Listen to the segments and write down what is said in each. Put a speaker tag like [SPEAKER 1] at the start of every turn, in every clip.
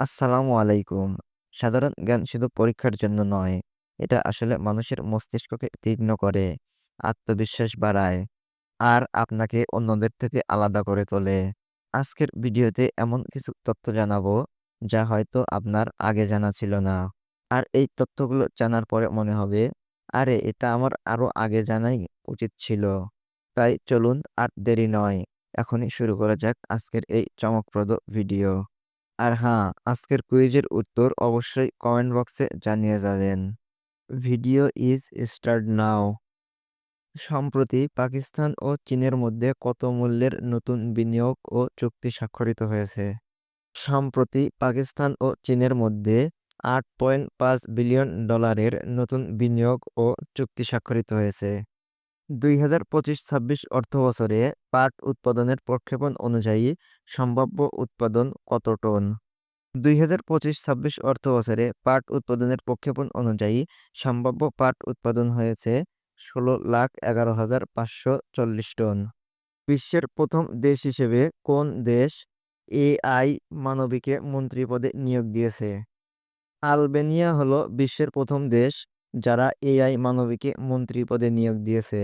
[SPEAKER 1] আসসালামু আলাইকুম। সাধারণ জ্ঞান শুধু পরীক্ষার জন্য নয়, এটা আসলে মানুষের মস্তিষ্ককে তীক্ষ্ণ করে, আত্মবিশ্বাস বাড়ায় আর আপনাকে অন্যদের থেকে আলাদা করে তোলে। আজকের ভিডিওতে এমন কিছু তথ্য জানাব, যা হয়তো আপনার আগে জানা ছিল না। আর এই তথ্যগুলো জানার পরে মনে হবে, আরে এটা আমার আরও আগে জানাই উচিত ছিল। তাই চলুন আর দেরি নয়, এখনই শুরু করা যাক আজকের এই চমকপ্রদ ভিডিও। আর হ্যাঁ, আজকের কুইজের উত্তর অবশ্যই কমেন্ট বক্সে জানিয়ে যাবেন। Video is start now. সম্প্রতি পাকিস্তান ও চীনের মধ্যে কত মূল্যের নতুন বিনিয়োগ ও চুক্তি স্বাক্ষরিত হয়েছে? সম্প্রতি পাকিস্তান ও চীনের মধ্যে আট পয়েন্ট পাঁচ বিলিয়ন ডলারের নতুন বিনিয়োগ ও চুক্তি স্বাক্ষরিত হয়েছে। দুই হাজার পঁচিশ ছাব্বিশ অর্থবছরে পাট উৎপাদনের প্রক্ষেপণ অনুযায়ী সম্ভাব্য উৎপাদন কত টন? দুই হাজার পঁচিশ ছাব্বিশ অর্থবছরে পাট উৎপাদনের প্রক্ষেপণ অনুযায়ী সম্ভাব্য পাট উৎপাদন হয়েছে ষোলো লাখ এগারো হাজার পাঁচশো চল্লিশ টন। বিশ্বের প্রথম দেশ হিসেবে কোন দেশ এআই মানবীকে মন্ত্রী পদে নিয়োগ দিয়েছে? আলবেনিয়া হলো বিশ্বের প্রথম দেশ যারা এআই মানবীকে মন্ত্রী পদে নিয়োগ দিয়েছে।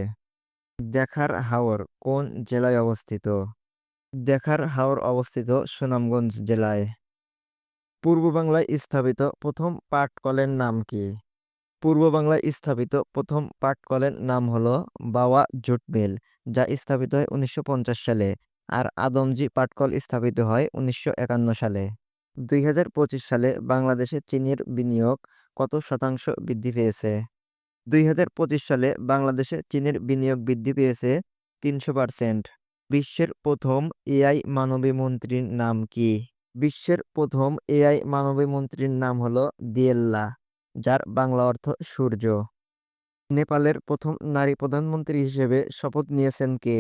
[SPEAKER 1] দেখার হাওর কোন জেলায় অবস্থিত? দেখার হাওর অবস্থিত সুনামগঞ্জ জেলায়। পূর্ব বাংলায় স্থাপিত প্রথম পাটকলের নাম কি? পূর্ব বাংলায় স্থাপিত প্রথম পাটকলের নাম হল বাওয়া জুট মিল, যা স্থাপিত হয় উনিশশো পঞ্চাশ সালে আর আদমজি পাটকল স্থাপিত হয় উনিশশো একান্ন সালে। দুই হাজার পঁচিশ সালে বাংলাদেশে চীনের বিনিয়োগ কত শতাংশ বৃদ্ধি পেয়েছে? দুই হাজার পঁচিশ সালে বাংলাদেশে চীনের বিনিয়োগ বৃদ্ধি পেয়েছে তিনশো পার্সেন্ট। বিশ্বের প্রথম এআই মানবী মন্ত্রীর নাম কি? বিশ্বের প্রথম এআই মানবী মন্ত্রীর নাম হল দিয়েল্লা, যার বাংলা অর্থ সূর্য। নেপালের প্রথম নারী প্রধানমন্ত্রী হিসেবে শপথ নিয়েছেন কে?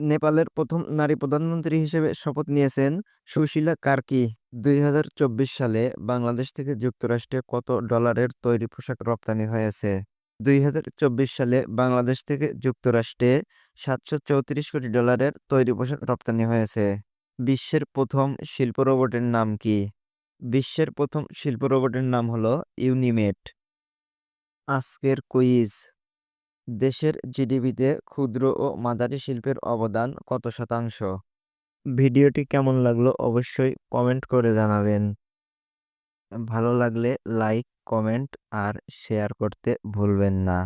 [SPEAKER 1] নেপালের প্রথম নারী প্রধানমন্ত্রী হিসেবে শপথ নিয়েছেন সুশীলা কার্কি। দুই হাজার চব্বিশ সালে বাংলাদেশ থেকে যুক্তরাষ্ট্রে কত ডলারের তৈরি পোশাক রপ্তানি হয়েছে? দুই হাজার চব্বিশ সালে বাংলাদেশ থেকে যুক্তরাষ্ট্রে সাতশো চৌত্রিশ কোটি ডলারের তৈরি পোশাক রপ্তানি হয়েছে। বিশ্বের প্রথম শিল্প রোবটের নাম কি? বিশ্বের প্রথম শিল্প রোবটের নাম হল ইউনিমেট। আজকের কুইজ দেশের জিডিপিতে ক্ষুদ্র ও মাঝারি শিল্পের অবদান কত শতাংশ? ভিডিওটি কেমন লাগল অবশ্যই কমেন্ট করে জানাবেন। ভালো লাগলে লাইক, কমেন্ট আর শেয়ার করতে ভুলবেন না।